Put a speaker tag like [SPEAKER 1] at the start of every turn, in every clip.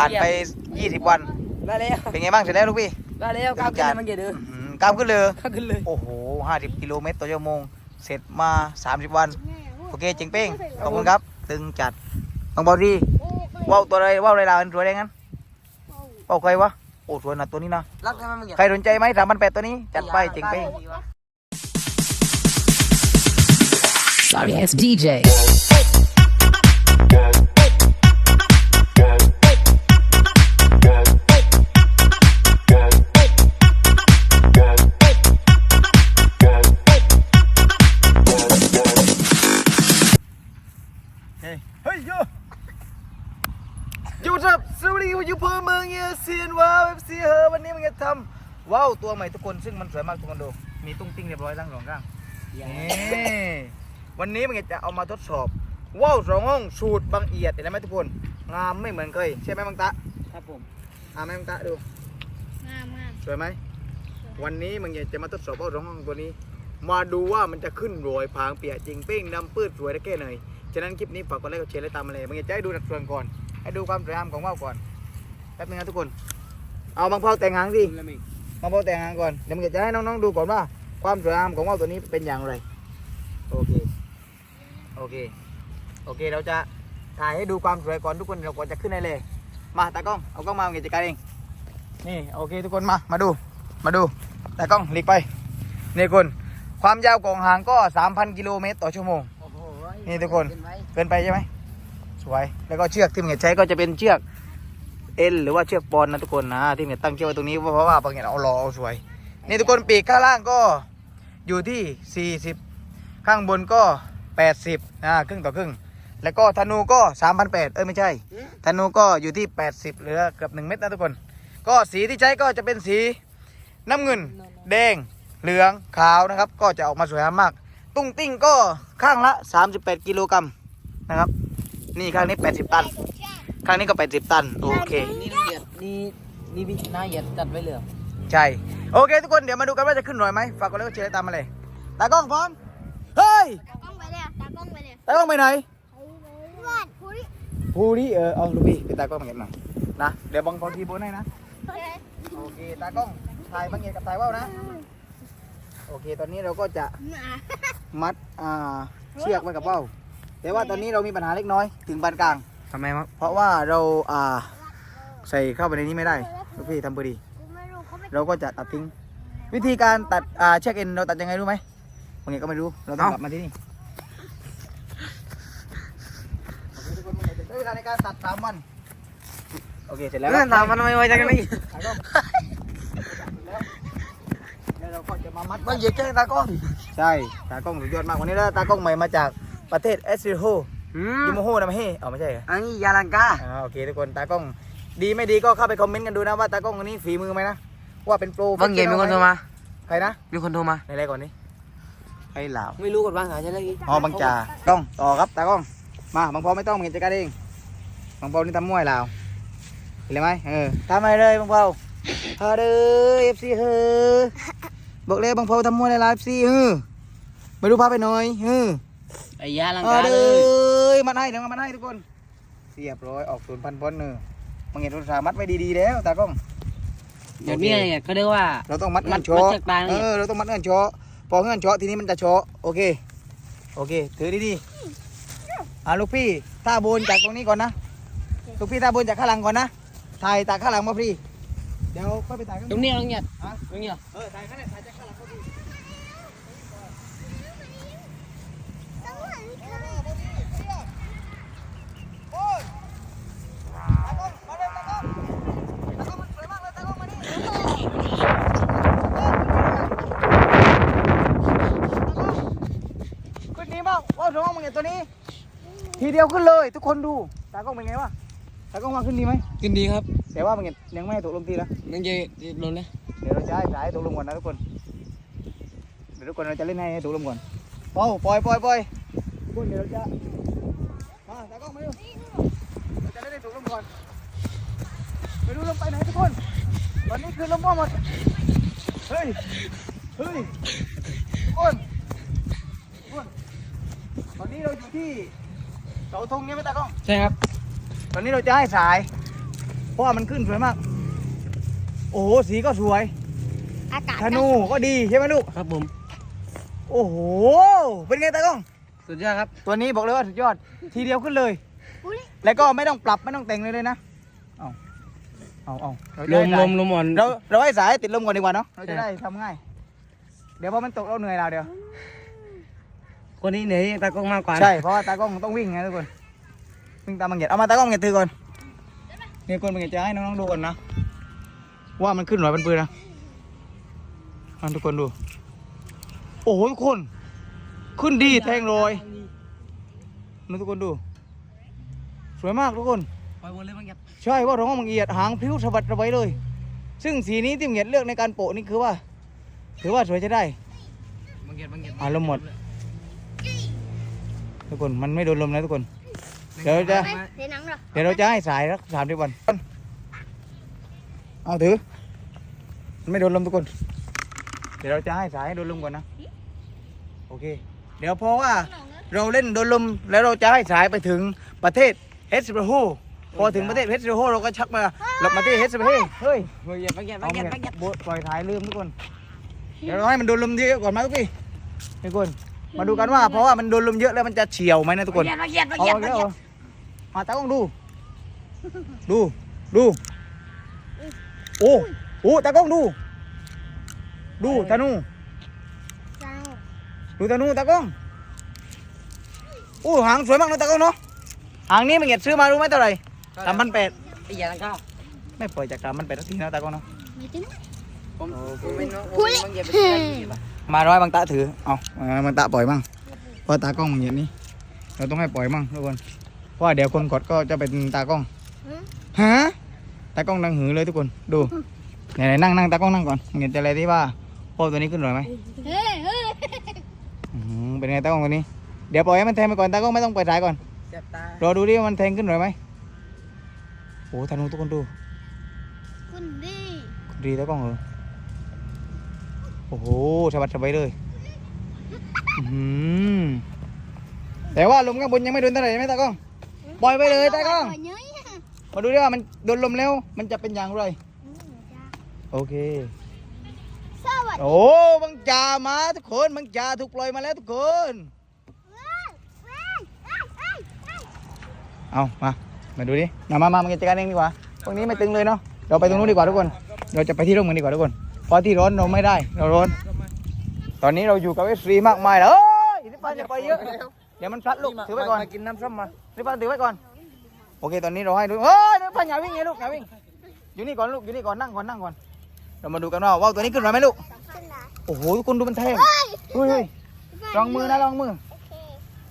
[SPEAKER 1] ผ่านไป 20 วัน
[SPEAKER 2] ได้แล้ว
[SPEAKER 1] เป็นไงบ้างเสร็จแล้วลูกพี่
[SPEAKER 2] ได้แล้วก้าวขึ้นเลยมันเกเด้อ
[SPEAKER 1] อืมกล้ามขึ้นเลย
[SPEAKER 2] ก้าวขึ้นเลย
[SPEAKER 1] โอ้โห 50 กิโลเมตรต่อชั่วโมง เสร็จมา 30 วัน โอเค เจ๋งเป้ง ขอบคุณครับ ตึงจัดต้องบอกดีว่าวตัวอะไรว่าวอะไรลาวอันสวยได้งั้นว่าวใครวะ โอ้สวยนะตัวนี้นะ
[SPEAKER 2] รักได้ไหมมึง
[SPEAKER 1] ใครสนใจไหมสามพันแปดตัวนี้ จัดไป เจ๋งเป้ง
[SPEAKER 3] Sorry ass DJ.
[SPEAKER 1] เฮอวันนี้มันจะทำว้าวตัวใหม่ทุกคนซึ่งมันสวยมากทุกคนดูมีตุ้งติ้งเรียบร้อยทั้งสองข้างนี่วันนี้มันจะเอามาทดสอบว้าวสองห้องสูตรบางเอียดเห็นไหมทุกคนงามไม่เหมือนเคยใช่ไหมบางตะ
[SPEAKER 2] ครับผม
[SPEAKER 1] อ่าไหมบางตะดู
[SPEAKER 4] งามมาก
[SPEAKER 1] สวยไหมวันนี้มันจะมาทดสอบว้าวสองห้องตัวนี้ มาดูว่ามันจะขึ้นโรยพางเปียกจริงเป้งดำปื้ดสวยได้แค่ไหนฉะนั้นคลิปนี้ฝากกดไลค์กดแชร์และตามมาเลยมันจะให้ดูนัดส่วนก่อนให้ดูความสวยงามของว่าวก่อนแป๊บนึงนะทุกคน เอาบางเผาแต่งหางสิ
[SPEAKER 2] แล้วมึง
[SPEAKER 1] บางเผาแต่งหางก่อนเดี๋ยวมันจะให้น้องๆดูก่อนว่า ความสวยงามของว่าวตัวนี้เป็นอย่างไร โอเค โอเค โอเค เราจะถ่ายให้ดูความสวยก่อนทุกคนเราก่อนจะขึ้นได้เลย มาตากล้อง เอากล้องมาเงจัดการเอง นี่โอเคทุกคนมา มาดู มาดูตากล้องหลีกไป นี่ทุกคน ความยาวของหางก็ 3,000 กิโลเมตรต่อชั่วโมง
[SPEAKER 2] โอ้โห
[SPEAKER 1] นี่ทุกคน เกินไปใช่ไหมสวย แล้วก็เชือกที่มันใช้ก็จะเป็นเชือก เอ็นหรือว่าเชือกปอนนะทุกคนนะที่มันตั้งเชือกไว้ตรงนี้เพราะว่าบางอย่างเอารอเอาสวย นี่ทุกคนปีกข้างล่างก็อยู่ที่ 40 ข้างบนก็ 80นะครึ่งต่อครึ่ง แล้วก็ธนูก็3,800เอ้ยไม่ใช่ธนูก็อยู่ที่ 80เหลือเกือบ1เม็ดนะทุกคน ก็สีที่ใช้ก็จะเป็นสีน้ำเงิน แดงเหลืองขาวนะครับ ก็จะออกมาสวยงามมาก ตุ้งติ้งก็ข้างละ 38 กิโลกรัมนะครับ นี่ข้างนี้ 80 ตัน ข้างนี้ก็80ตัน โอเค
[SPEAKER 2] นี่ละเอียดนี่นี่พี่น่าเอียดจัดไว้เลย
[SPEAKER 1] ใช่ โอเค ทุกคนเดี๋ยวมาดูกันว่าจะขึ้นหน่อยไหมฝากกดไลค์กดแชร์ตามมาเลยตากล้องพร้อมเฮ้ย
[SPEAKER 4] ตากล้องไปเลยอะตากล้องไปเลย
[SPEAKER 1] ตากล้องไปไหน
[SPEAKER 4] เพื่อนพูดดิ
[SPEAKER 1] ผู้ที่เออเอาลูกพี่ไปตากล้องมาเก็บหน่อยนะเดี๋ยวบังพอทีโบนให้นะโอเคตากล้องถ่ายบังเงียกับถ่ายว่าวนะโอเค ตอนนี้เราก็จะ
[SPEAKER 4] หนา
[SPEAKER 1] มัดอ่าเชือกไว้กับว่าวแต่ว่าตอนนี้เรามีปัญหาเล็กน้อยถึงปานกลาง
[SPEAKER 2] ทำไมมั้ง
[SPEAKER 1] เพราะว่าเราอ่าใส่เข้าไปในนี้ไม่ได้ลูกพี่ทำพอดี
[SPEAKER 4] กูไม่รู้เขาไม่
[SPEAKER 1] เราก็จะตัดทิ้ง วิธีการตัดอ่าเช็คเอ็นเราตัดยังไงรู้ไหมบางอย่างก็ไม่รู้เราต้องกลับมาที่นี่โอเคทุกคนมันจะใช้เวลาในการตัดสามวันโอเคเสร็จแล้ว
[SPEAKER 2] เรื่องถามมันทำไมไวจังนี่
[SPEAKER 1] ถ่ายกล้องแล้วเราก็จะมามัดมันเหยียบแค่ตากล้องใช่ตากล้องสุดยอดมากวันนี้เราได้ตากล้องใหม่มาจากประเทศเอสซิโฮ
[SPEAKER 2] อื
[SPEAKER 1] ยู
[SPEAKER 2] ม
[SPEAKER 1] โมโฮนะไม่เฮ้อ๋อไม่ใช่เหรอ
[SPEAKER 2] อันนี้ยาลังกา
[SPEAKER 1] อ่าโอเคทุกคนตากล้อง ดีไม่ดีก็เข้าไปคอมเมนต์กันดูนะว่าตากล้องคนนี้ฝีมือไหมนะว่าเป็นโปร
[SPEAKER 2] บางเย็นมีคนโทรมา
[SPEAKER 1] ใครนะ
[SPEAKER 2] มีคนโทรมา
[SPEAKER 1] ในอะไรก่อนนี่ไอ้เหล่า
[SPEAKER 2] ไม่รู้กดบ้างหาใช่ไหม
[SPEAKER 1] อ๋อบางจ่ากล้องต่อครับตากล้องมาบางพอไม่ต้องมึงจัดการเองบางพอนี่ทำมวยเหล่าเห็นไหมเออทำอะไรเลยบางพอเฮอเด้อเอฟซีเฮอบอกเลยบางพอทำมวยในไลฟ์ซีเฮอไม่รู้พาไปหน่อยเฮอ
[SPEAKER 2] ไอ้ยาลัง
[SPEAKER 1] เฮอกาเด้
[SPEAKER 2] เลย
[SPEAKER 1] อมันให้เดี๋ยวมันให้ทุกคนเรียบร้อยออกศูนย์พันปอนด์เนอมึงเห็นรถสามัดไว้ดีๆแล้วตากล้อง
[SPEAKER 2] เดี๋ยวนี้เนี่ยเขาเรียกว่า
[SPEAKER 1] เราต้องมัด
[SPEAKER 2] มั
[SPEAKER 1] เงื่
[SPEAKER 2] ด
[SPEAKER 1] อนโชาะ
[SPEAKER 2] มัดเชือกกลางนี่
[SPEAKER 1] เออเราต้องมัดเงื่อนโชาะพอเงื่อนโชาะทีนี้มันจะโชาะโอเคโอเคถือดีๆอ่าลูกพี่ท่าโบนจากตรงนี้ก่อนนะลูกพี่ท่าโบนจากข้างหลังก่อนนะถ่ายจากข้างหลังมาพี่เดี๋ยวค่อยไปถ่ายข้าง
[SPEAKER 2] ตรงนี้ตรงเนี้ย
[SPEAKER 1] ฮะ
[SPEAKER 2] ตรงเนี้ย
[SPEAKER 1] เออถ่ายข้างในถ่ายจากข้างหลังมาพี่โอ้ยตากล้องมาเลยตากล้องตากล้องมันสวยมากเลยตากล้องมานี่ขึ้ นนี้บ้างว้าวสมองมึงเห็นตัวนี้ ทีเดียวขึ้นเลย ทุกคนดูตากล้องเป็นไงวะตากล้องมาขึ้นดีไหม
[SPEAKER 2] กินดีครับ
[SPEAKER 1] แต่ว่ามึงเห็นยังไม่ให้ตกลงทีละ
[SPEAKER 2] มันจะลงเลย
[SPEAKER 1] เดี๋ยวเราจะให้สายตกลงก่อนนะทุกคนเดี๋ยวทุกคนเราจะเล่นให้ให้ตกลงก่อนปล่อยปล่อยปล่อยปล่อยทุกคนเดี๋ยวเราจะมาตากล้องมาดูเราจะเล่นให้ตกลงก่อนไปดูลงไปไหนทุกคนตอนนี้คือลมว่าหมดเฮ้ยเฮ้ยทุกคนทุกคน ตอนนี้เราอยู่ที่เสาธงเนี่ยไหมตากล้อง
[SPEAKER 2] ใช่ครับ
[SPEAKER 1] ตอนนี้เราจะให้สายพราะว่ามันขึ้นสวยมาก โอ้โหสีก็สวย
[SPEAKER 4] อากาศ
[SPEAKER 1] ธนูก็ดีใช่ไหมลูก
[SPEAKER 2] ครับผม
[SPEAKER 1] โอ้โห เป็นไงตากล้อง
[SPEAKER 2] สุดยอดครับ
[SPEAKER 1] ตัวนี้บอกเลยว่าสุดยอด ทีเดียวขึ้นเลย
[SPEAKER 4] ปุ้ย
[SPEAKER 1] แล้วก็ไม่ต้องปรับไม่ต้องแต่งเลยเลยนะ เอาเอาเอาเรา
[SPEAKER 2] ล
[SPEAKER 1] จะ
[SPEAKER 2] ม
[SPEAKER 1] ได้
[SPEAKER 2] ลมลมอ่อน
[SPEAKER 1] เราเราให้สายติดลมก่อนดีกว่าเนาะ เราจะ
[SPEAKER 2] ใช่
[SPEAKER 1] ได้ทำง่าย เดี๋ยวพอมันตกเราเหนื่อยเราเดี๋ยว
[SPEAKER 2] คนนี้เหนื่อยตากล้องมากกว่า
[SPEAKER 1] ใช่เพราะว่าตากล้องต้องวิ่งไงทุกคนวิ่งตามบังเกียรเอามาตากล้องบังเกียรถือก่อนนี่คนบังเกียรจะให้น้องๆดูก่อนนะว่ามันขึ้นหรือเป็นปืนนะให้ทุกคนดู โอ้โหทุกคน ขึ้นดีแทงลอยนี่ทุกคนดู สวยมากทุกคน
[SPEAKER 2] ปล่อยวนเลยบางอย่าง
[SPEAKER 1] ใช่ว่าท้องมังเอียดหางพริ้วสะบัดระไว้เลย ซึ่งสีนี้ที่มังเอียดเลือกในการโปะนี่คือว่า ถือว่าสวยใช้ได้
[SPEAKER 2] บางอย่างบางอย่าง
[SPEAKER 1] อะลมหมด ทุกคนมันไม่โดนลมนะทุกคน เดี๋ยวจะ
[SPEAKER 4] เฮ้ยเดี๋ยวหนังเหรอ
[SPEAKER 1] เดี๋ยวเราจะให้สายสักสามสิบวัน เอาถือมันไม่โดนลมทุกคน เดี๋ยวเราจะให้สายให้โดนลมก่อนนะ โอเค เดี๋ยวเพราะว่าเราเล่นโดนลมแล้วเราจะให้สายไปถึงประเทศเฮสเบโฮพอถึงประเทศเฮสเบโฮเราก็ชักมาหลบมาที่เฮสเบโฮเฮ้ย
[SPEAKER 2] บางอย่างบางอย่างบา
[SPEAKER 1] เอา
[SPEAKER 2] งอย่าง
[SPEAKER 1] เนี่ย
[SPEAKER 2] บางอย่าง
[SPEAKER 1] โบทปล่อยถ่ายลืมทุกคน เดี๋ยวเราให้มันโดนลมเยอะก่อนมาทุกพี่ทุกคน มาดูกันว่า เพราะว่ามันโดนลมเยอะแล้วมันจะเฉียวไหมนะทุกคน
[SPEAKER 2] บางอย่างบาง
[SPEAKER 1] เอา
[SPEAKER 2] อย่าง
[SPEAKER 1] อีก
[SPEAKER 2] บาง
[SPEAKER 1] แล้ว
[SPEAKER 2] อ
[SPEAKER 1] เหร
[SPEAKER 2] ย่าง
[SPEAKER 1] อมาตากล้องดู ดูดูโอ้โอ้ตากล้องดู ดูตานู
[SPEAKER 4] เจ้า
[SPEAKER 1] ดูตานูตากล้องโอ้หางสวยมากนะตากล้องเนาะหางนี้มันเงียดซื้อมารู้ไหมเท่าไหร่สามพันแปด
[SPEAKER 2] ไอ้อย่างนั้นก็
[SPEAKER 1] ไม่ปล่อยจากสามพันแปดสักทีนะตากล้องเนาะ
[SPEAKER 4] ไม่ถึง
[SPEAKER 2] ผมผมไม่รู้
[SPEAKER 4] พูด
[SPEAKER 2] บางอย่างเป็นอะไรที่แบบ
[SPEAKER 1] มาร้อยบางตาถือ เอาเอาบางตาปล่อยมั่งเพราะตากล้องมันอย่างนี้ เราต้องให้ปล่อยมั่งทุกคน เพราะว่าเดี๋ยวคนกดก็จะเป็นตากล้องฮะ ตากล้องดังหือเลยทุกคน ดู ไหนๆนั่งนั่งตากล้องนั่งก่อน เห็นจะอะไรที่ว่าโอ้ตัวนี้ขึ้นหน่อยไหม
[SPEAKER 4] เฮ้ยเฮ้ย
[SPEAKER 1] อื้อหือเป็นไงตากล้องตัวนี้ เดี๋ยวปล่อยให้มันแทงไปก่อน ตากล้องไม่ต้องปล่อยสายก่อน
[SPEAKER 2] เจ็บตา
[SPEAKER 1] รอดูดิว่ามันแทงขึ้นหน่อยไหมโอ้ธนูทุกคนดู
[SPEAKER 4] คุณดี
[SPEAKER 1] ดีตากล้องเหรอ โอ้โหสะบัดสะบายเลยอื้อหือแต่ว่าลมข้างบนยังไม่โดนเท่าไหร่ใช่ไหมตากล้องปล่อยไปเลยตากล้อง
[SPEAKER 4] ปล่อยเย้ยอะ
[SPEAKER 1] มาดูดิว่ามันโดนลมแล้วมันจะเป็นอย่างไร
[SPEAKER 4] อืมจ้า
[SPEAKER 1] โอเค
[SPEAKER 4] สวัสดี
[SPEAKER 1] โอ้บังจ่ามาทุกคนบังจ่าถูกปล่อยมาแล้วทุกคน
[SPEAKER 4] เว้ยเว้ยเอ้ยเอ้ยเอ้ย
[SPEAKER 1] เอามามาดูดิมามามามาจัดการเองดีกว่าตรงนี้ไม่ตึงเลยเนาะเราไปตรงนู้นดีกว่าทุกคน เราจะไปที่ร่มกันดีกว่าทุกคนเพราะที่ร้อนเราไม่ได้เราร้อน ตอนนี้เราอยู่กับเอสซีมากมายแล้วเอ้ยนี่ปานอย่าไปเยอะ เดี๋ยวมันพลัดลูกถือไว้ก่อน
[SPEAKER 2] กินน้ำส้มมา
[SPEAKER 1] นี่ปานถือไว้ก่อน โอเคตอนนี้เราให้ดูเฮ้ยนี่ปานอย่าวิ่งไงลูกอย่าวิ่ง อยู่นี่ก่อนลูกอยู่นี่ก่อนนั่งก่อนนั่งก่อน เรามาดูกันว่าว่าวตัวนี้ขึ้นมาไหมลูก
[SPEAKER 4] ขึ้นนะ
[SPEAKER 1] โอ้โหทุกคนดูมันแทง
[SPEAKER 4] เฮ้ย
[SPEAKER 1] เฮ้ยเฮ้ยลองมือนะลองมือ
[SPEAKER 4] โอเค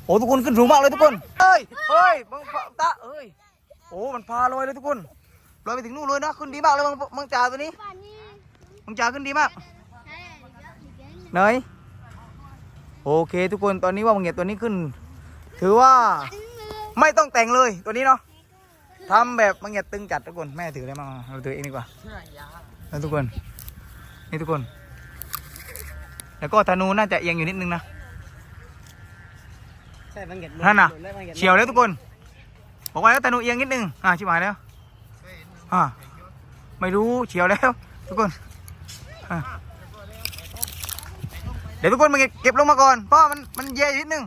[SPEAKER 1] โอ้ทุกคนขึ้นสูงมากเลยทุกคน เฮ้ย เฮ้ยบังตะเฮ้ย โอ้ มันพาลอยเลยทุกคนลอยไปถึงนู่นเลยนะ ขึ้นดีมากเลยบังบังจ่าตัวนี้
[SPEAKER 4] ป่า นนี้
[SPEAKER 1] บังจ่าขึ้นดีมาก
[SPEAKER 4] ใช่เดี๋ยวเดี๋ยว
[SPEAKER 1] เนยโอเค ทุกคนตอนนี้ว่าบังเงียดตัวนี้ขึ้น ถือว่าไม่ต้องแต่งเลยตัวนี้เนาะทำแบบบังเงียดตึงจัดทุกคนแม่ถือเลยมาเราถือเองดีกว่าแล้วทุกคน นี่ทุกคน แล้วก็ธนูน่าจะเอียงอยู่นิดนึงนะ
[SPEAKER 2] ใช่บางอย่าง
[SPEAKER 1] นั่นน่ะ
[SPEAKER 2] บางอย่าง
[SPEAKER 1] เฉียวแล้วทุกคนบอกว่าแล้วธนูเอียงนิดนึงอ่าชิบหายแล้วอ่าไม่รู้เฉียวแล้ว ทุกคนอะ เดี๋ยวทุกคนมาเก็บลงมาก่อนเพราะมันมันเย่อยู่นิดนึง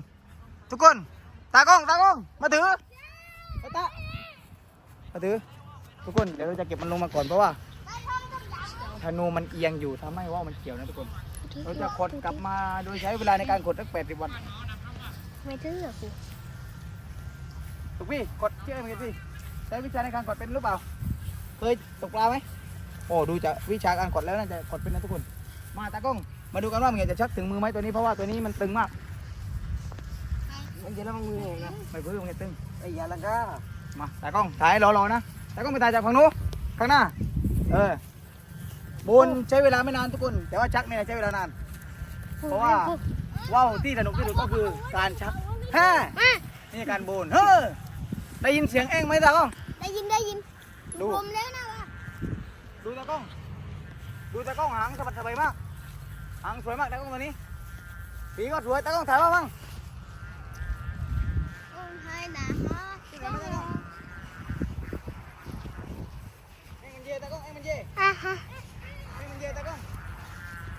[SPEAKER 1] ทุกคน ตากล้องตากล้องมาถือไปตามาถือ ทุกคนเดี๋ยวเราจะเก็บมันลงมาก่อนเพราะว่าธนูมันเอียงอยู่ทำให้ว่าวมันเกี่ยวนะทุกคน เราจะขดกลับมาโดยใช้เวลาในการขดสักแปดสิบวัน
[SPEAKER 4] ไม่ถึงเหรอครู
[SPEAKER 1] ถูกพี่กดเชื่อไหมพี่ใช้วิชาในการกดเป็นหรือเปล่า เคยตกปลาไหมโอ้ดูจากวิชาการกดแล้วน่าจะกดเป็นนะทุกคน มาตากล้องมาดูกันว่ามันจะชักถึงมือไหมตัวนี้เพราะว่าตัวนี้มันตึงมาก
[SPEAKER 2] บางอย่างแล้วบางมือไงนะ
[SPEAKER 1] ไม่เพื่อมันตึง
[SPEAKER 2] ไอ้อย่างนั้นก็
[SPEAKER 1] มาตากล้องถ่ายรอๆนะตากล้องไปถ่ายจากฝั่งนู้นข้างหน้า เออบุญใช้เวลาไม่นานทุกคน แต่ว่าชักเนี่ยใช้เวลานาน เพราะว่าว่าวที่สนุกที่สุดก็คือการชักฮ่านี่การบูนเฮ้อได้ยินเสียงเองไหมตากล้อง
[SPEAKER 4] ได้ยินได้ยิน
[SPEAKER 1] ดู
[SPEAKER 4] ผมแล้วนะว่า
[SPEAKER 1] ดูตากล้อง ดูตากล้องหางสะบัดสะบายมาก หางสวยมากตากล้องตัวนี้ปีก็สวยตากล้องถ่ายมาบ้าง
[SPEAKER 4] โอ้ยนะฮะ
[SPEAKER 1] ขึ้นมาไม่ได้หรอกตากล้องเอ็งมันเย่
[SPEAKER 4] อะฮะ
[SPEAKER 1] เอ็งมันเย่ตากล้อง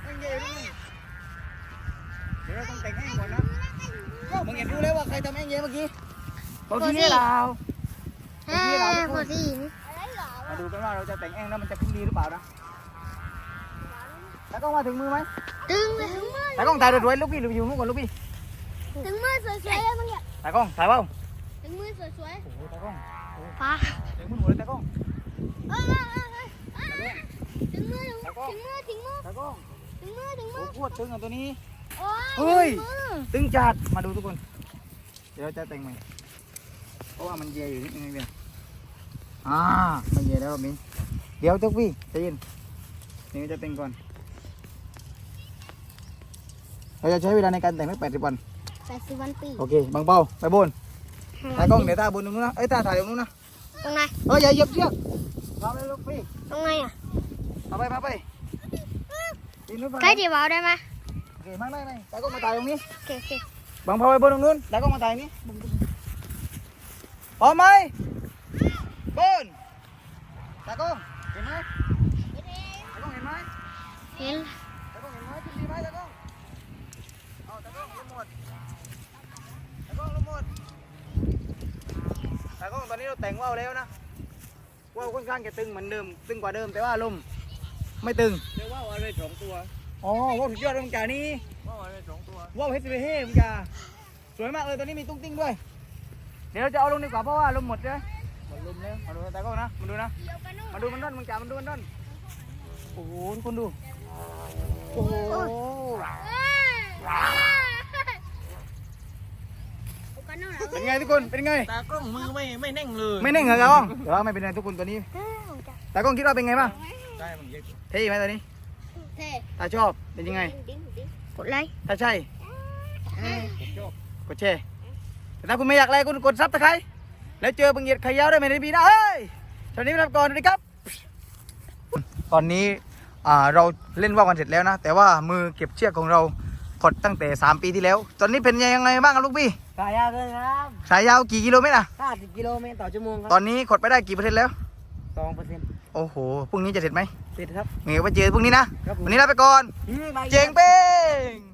[SPEAKER 1] เอ็งเย่ดูนี่เดี๋ยวเราต้องแต่งเอ็งก่อนนะมึงเห็นรู้แล้วว่าใครทำเอ็งเย่เมื่อกี้เขาที่เรา
[SPEAKER 4] อ่าพอดีนี่
[SPEAKER 1] มา ดูกันว่าเราจะแต่งเอ็งแล้วมันจะขึ้นดีหรือเปล่านะตากล้องมาถึงมือไหม
[SPEAKER 4] ตึงเลยถึงมือ
[SPEAKER 1] ตากล้องถ่ายรวยๆลูกพี่หรืออยู่นู้นก่อนลูกพี่
[SPEAKER 4] ถึงมือสวยๆแล้วมึงเนี่ย
[SPEAKER 1] ตากล้องถ่ายเปล่า
[SPEAKER 4] ถึงมือสวย
[SPEAKER 1] โอ้โหตากล้อง
[SPEAKER 4] ๆป้า
[SPEAKER 1] ถึงมือหมดเลยตากล้อง
[SPEAKER 4] เอ้ยเอ้ยเอ้ยเอ้ยเอ้ยถึงมือถึงมือถึงมือถึงมือ
[SPEAKER 1] ตากล้อง
[SPEAKER 4] ถึงมือถึงมื
[SPEAKER 1] โอ้
[SPEAKER 4] อ
[SPEAKER 1] โหตึงอะตัวนี้
[SPEAKER 4] โอ้
[SPEAKER 1] เฮ้ย
[SPEAKER 4] ถึงมือ
[SPEAKER 1] ตึงจัดมาดูทุกคน เดี๋ยวจะแต่งใหม่เพราะว่ามันเยอยู่นิดนึงเดียว อ่ามันเยแล้วรอบนี้เดี๋ยวทุกพี่ใจเย็นนี่จะแต่งก่อน เราจะใช้เวลาในการแต่งไม่แปดสิบวัน
[SPEAKER 4] แปดสิบวันปี
[SPEAKER 1] โอเคบางเป้าไปบนตากล้องเดี๋ยวตาบนตรงนู้นนะเอ้ยตาถ่ายตรงนู้นนะ
[SPEAKER 4] ตรงไหน
[SPEAKER 1] เอ้ยอย่าเหยียบเชือกมาเลยลูกพี่
[SPEAKER 4] ตรงไหนอะ
[SPEAKER 1] มาไปมาไปยินดีไป
[SPEAKER 4] ใกล้จีบเอาได้ไหม
[SPEAKER 1] โอเคไม่ไม่ไม่ตากล้องมาถ่ายตรงนี้
[SPEAKER 4] โอเคโอเค
[SPEAKER 1] บางพอไปบนตรงนู้นแล้วก็มาถ่ายนี้พร้อมไหม บนตากล้องเห็นไหมตากล้องเห็นไหม
[SPEAKER 4] เห็น
[SPEAKER 1] ตากล้องเห็นไหมขึ้นดีไหมตากล้องเอาตากล้องลงหมดตากล้องลงหมดตากล้องตอนนี้เราแต่งว่าวแล้วนะว่าวค่อนข้างจะตึงเหมือนเดิมตึงกว่าเดิมแต่ว่าลมไม่ตึง
[SPEAKER 2] เรียกว่าอะไรสองตัว
[SPEAKER 1] อ๋อว่าวสุดยอดเลยมึงจ่านี่
[SPEAKER 2] ว่าอะไรสองตัว
[SPEAKER 1] ว้าวเฮสเบเฮ่มึงจ่าสวยมากเลยตอนนี้มีตุ้งติ้งด้วย เดี๋ยวเราจะเอาลงดีกว่าเพราะว่าลมหมดเลย
[SPEAKER 2] ห มดลมแล้ว
[SPEAKER 1] มาดูตากล้องนะมาดูนะมาดูมันด้นมึงจ่ามันดูมันด้นโอ้โหทุกคนดูโอ้โหเป็นไงทุกคนเป็นไง
[SPEAKER 2] ตากล้องมือไม่ไม่แน่งเลย
[SPEAKER 1] ไม่เน่งเหรอกล้องเดี๋ยวไม่เป็นไรทุกคนตัวนี้ตากล้องคิดว่าเป็นไงบ้าง
[SPEAKER 2] ใช่มันเยอะ
[SPEAKER 1] เท่ไหมตัวนี้
[SPEAKER 4] เท่
[SPEAKER 1] ตาชอบเป็นยังไง
[SPEAKER 4] กดไลค์
[SPEAKER 1] ถ้าใช่กดแชร์แต่ถ้าคุณไม่อยากไลค์คุณกดซับตะไคร้ แล้วเจอบังเหยียดไข่ยาวได้ไหมในปีหน้าเฮ้ยตอนนี้ไปรับก่อนสวัสดีครับ ตอนนี้อ่าเราเล่นว่าวกันเสร็จแล้วนะ แต่ว่ามือเก็บเชือกของเราขดตั้งแต่ 3 ปีที่แล้ว ตอนนี้เป็นยังไงบ้างครับลูกพี่
[SPEAKER 2] กายาเลยครับ
[SPEAKER 1] สายยาวกี่กิโลเมตรอะ
[SPEAKER 2] 50กิโลเมตรต่อชั่วโมงค
[SPEAKER 1] ต
[SPEAKER 2] รับ
[SPEAKER 1] อนนี้ขดไปได้กี่เปอร์เซ็นต์แล้ว
[SPEAKER 2] สองเปอร์เซ็นต์
[SPEAKER 1] โอ้โห พรุ่งนี้จะเสร็จไหม
[SPEAKER 2] ติดครับ
[SPEAKER 1] เงี้ยไปเจอพรุ่งนี้นะ
[SPEAKER 2] ครับผม
[SPEAKER 1] วันนี้ลาไปก่อน
[SPEAKER 2] นี่ใบ
[SPEAKER 1] เจ๋งเป้ง